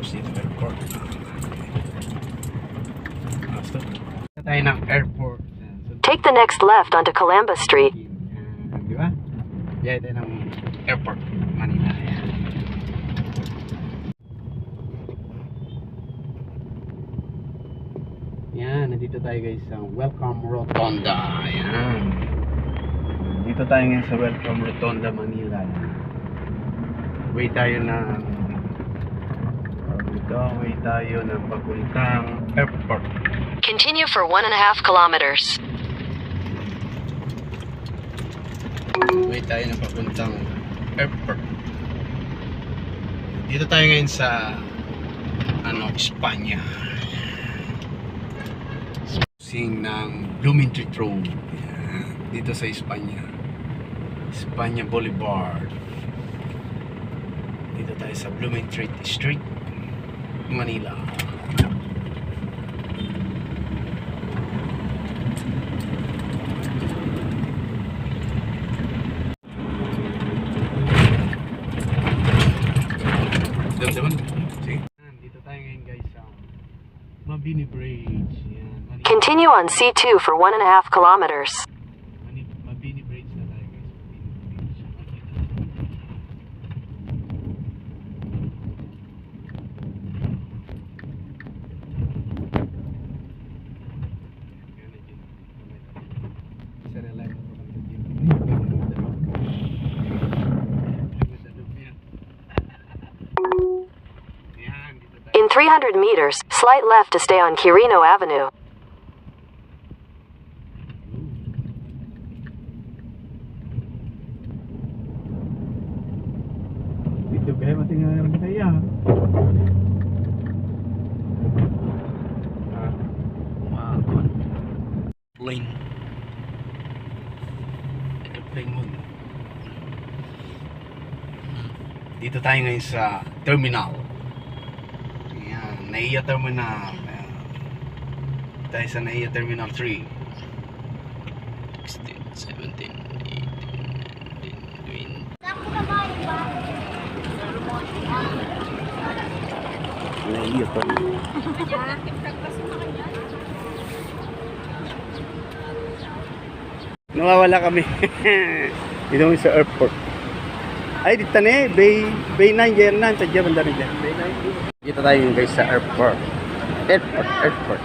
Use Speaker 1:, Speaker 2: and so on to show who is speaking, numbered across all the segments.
Speaker 1: passengers dito sa airport. Punta tayo ng airport.
Speaker 2: Take the next left onto Calamba Street.
Speaker 1: Ayan, Di ba? Tayo ng airport, Manila. Ayan. Yan, nandito tayo guys sa Welcome Rotonda. Ayan. Dito tayo ngayon sa Welcome Rotonda, Manila. Way tayo ng dito, way tayo ng papuntang airport.
Speaker 2: Continue for one and a half kilometers.
Speaker 1: Way tayo ng papuntang airport. Dito tayo ngayon sa ano, Espanya. Sing ng Blooming Treat Road. Dito sa Espanya. Espanya Boulevard. Dito tayo sa Blooming Treat Street, Manila. Damdaman. Sige. Ayan, Dito tayo ngayon guys sa Mabini Bridge. Yan. Manila.
Speaker 2: Continue on C2 for one and a half kilometers. 300 meters, slight left to stay on Quirino Avenue.
Speaker 1: Dito kaya matingnan ng kaya. Ah, makakon. Plane. Ito plane mo. Dito tayo ngayon sa terminal. Naiya Terminal. Tayo sa Naiya Terminal 3. 16, 17, 18, 19, 20. Naiya Terminal. Nawawala kami. dito kami sa airport. Ay, dito na eh. Bay, Bay 9, dyan na. Sadya banda rin dyan. Bay 9. Dito tayo yung guys sa airport. Airport, airport.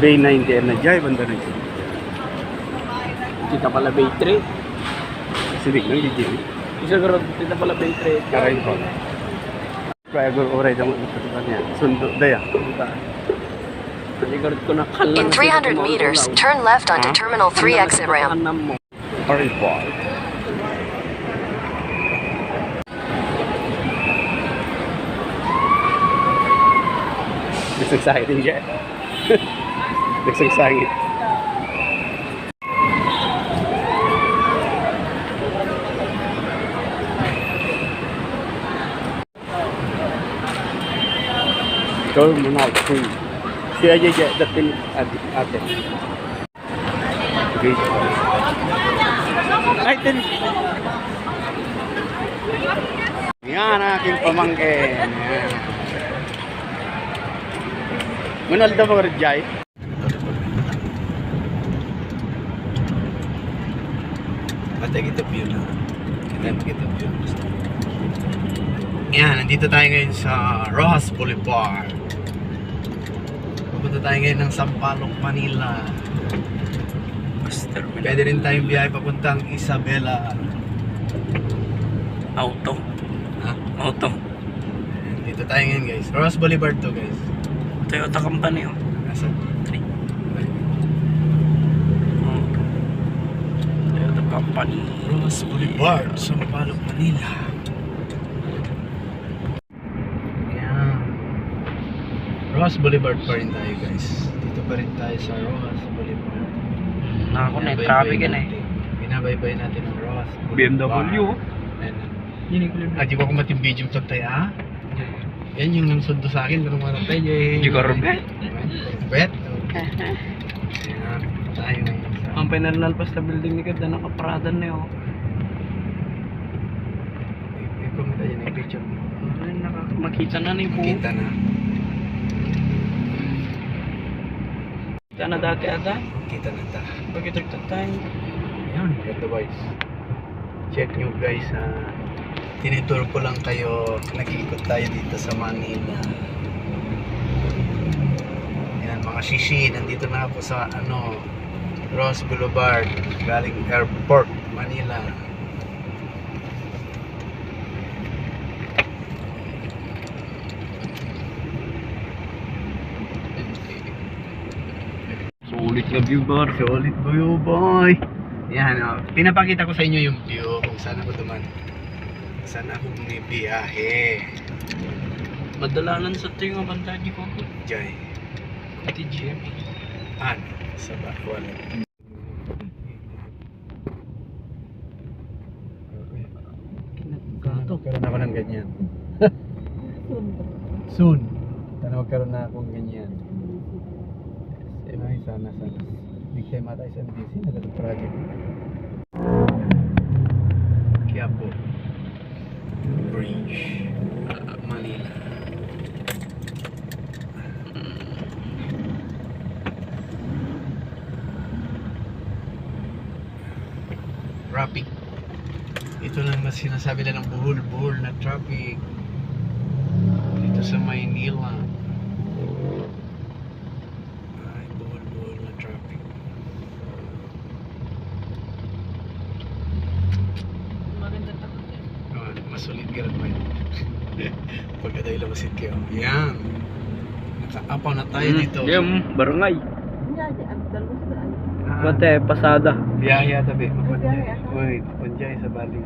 Speaker 1: Bay 9, dyan na. Dyan, banda rin dyan.
Speaker 3: Kita pala Bay 3.
Speaker 1: Sinig lang, dyan.
Speaker 3: Isa garo, kita pala Bay 3.
Speaker 1: Karay ko. Kaya ko oray damo ito niya. Sundo daya.
Speaker 3: Ko na.
Speaker 2: In 300 meters, turn left onto Terminal 3 exit ramp.
Speaker 1: ko. Nagsagsahi din siya. Nagsagsahi. Terminal 3. Kaya aja aja datin ate. Okay. Ay, tin. Yan ang aking pamangkin. Daw mga rejay. Ate, kita view na. Kita, kita view. Yan, nandito tayo ngayon sa Rojas Boulevard. Pupunta tayo ngayon ng Sampaloc, Manila. Pwede rin tayong biyahe papuntang Isabela.
Speaker 3: Auto.
Speaker 1: Ha?
Speaker 3: Auto.
Speaker 1: Dito tayo ngayon guys. Rojas Boulevard to guys.
Speaker 3: Toyota company oh.
Speaker 1: Nasa?
Speaker 3: Oh. Toyota company.
Speaker 1: Rojas Boulevard, Sampaloc, Manila. Yan. Rojas Boulevard pa rin tayo guys. Dito pa rin tayo sa Rojas Boulevard.
Speaker 3: Nako na,
Speaker 1: Binabaybay
Speaker 3: traffic yan eh.
Speaker 1: natin. Binabaybay natin ang Rojas
Speaker 3: BMW. Yung
Speaker 1: Ah, di ko kumating video to tayo ha? Yan yung nangsundo sa akin. Pero mga tayo eh.
Speaker 3: Di Corvette.
Speaker 1: Corvette. Ayan. tayo.
Speaker 3: Ang pinarnalpas na building ni Gad na nakaparada na yun.
Speaker 1: I-comment tayo ng picture mo.
Speaker 3: Makita na ni po.
Speaker 1: Kita na.
Speaker 3: Kita na dati ata.
Speaker 1: Kita na ta.
Speaker 3: Bakit nagtatay?
Speaker 1: Yan, ito guys. Check nyo guys ha. Tinitour ko lang kayo. Nag-iikot tayo dito sa Manila. Yan, mga shishi. Nandito na ako sa ano, Ross Boulevard. Galing airport, Manila.
Speaker 3: Sulit na view bar.
Speaker 1: Solid view boy. Yan, oh. pinapakita ko sa inyo yung view kung saan ako duman. Saan ako bumibiyahe.
Speaker 3: Madalanan sa ito yung banda di ko.
Speaker 1: Jai.
Speaker 3: Kuti Jimmy.
Speaker 1: Ano? Sa Bakwal. Magkaroon ako ng ganyan. Soon. Sana magkaroon na akong ganyan. Ay, sana, sana. Big time ata sa MDC, nagano project. Quiapo. Bridge. Manila. Traffic. Ito lang mas sinasabi na ng buhol-buhol na traffic. Dito sa Maynila. Ay, buhol-buhol na traffic.
Speaker 3: Maganda takot
Speaker 1: Oh, mas ulit ka rin man. Pagka tayo lamasin kayo. Yan. Nakaapaw na tayo dito.
Speaker 3: Yung barangay.
Speaker 1: Ah,
Speaker 3: Pati, pasada.
Speaker 1: Biyaya tabi. Mapunjay. Uy, mapunjay sa Bali.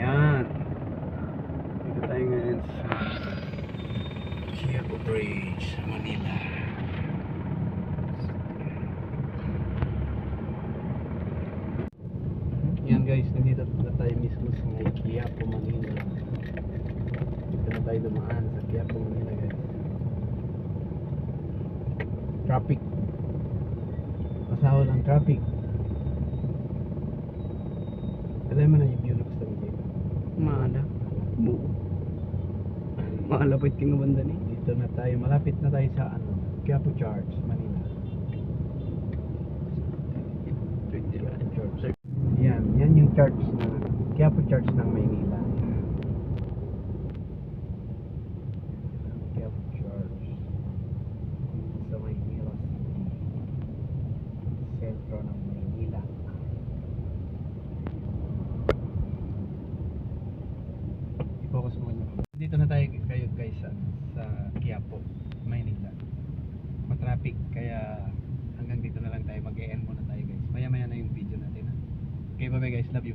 Speaker 1: Yan. Dito tayo ngayon sa Quiapo Bridge, Manila. Yan guys, nandito na tayo mismo sa may Quiapo, Manila. Dito na tayo dumaan sa Quiapo, Manila guys. Traffic. Masahol ang traffic. Alam mo na yung view looks talaga.
Speaker 3: Maala. Bu. Maala pa yung banda ni.
Speaker 1: Dito na tayo, malapit na tayo sa ano, Quiapo Church, Manila. Quiapo Church. Church na Quiapo Church ng Maynila. Quiapo Church. Sa Maynila. Sentro ng Maynila. I-focus mo na. Dito na tayo kayo guys sa, sa Quiapo, Maynila. Matraffic kaya hanggang dito na lang tayo mag-e-end muna tayo guys. Maya maya na yung video ha. Okay bye bye guys, love you.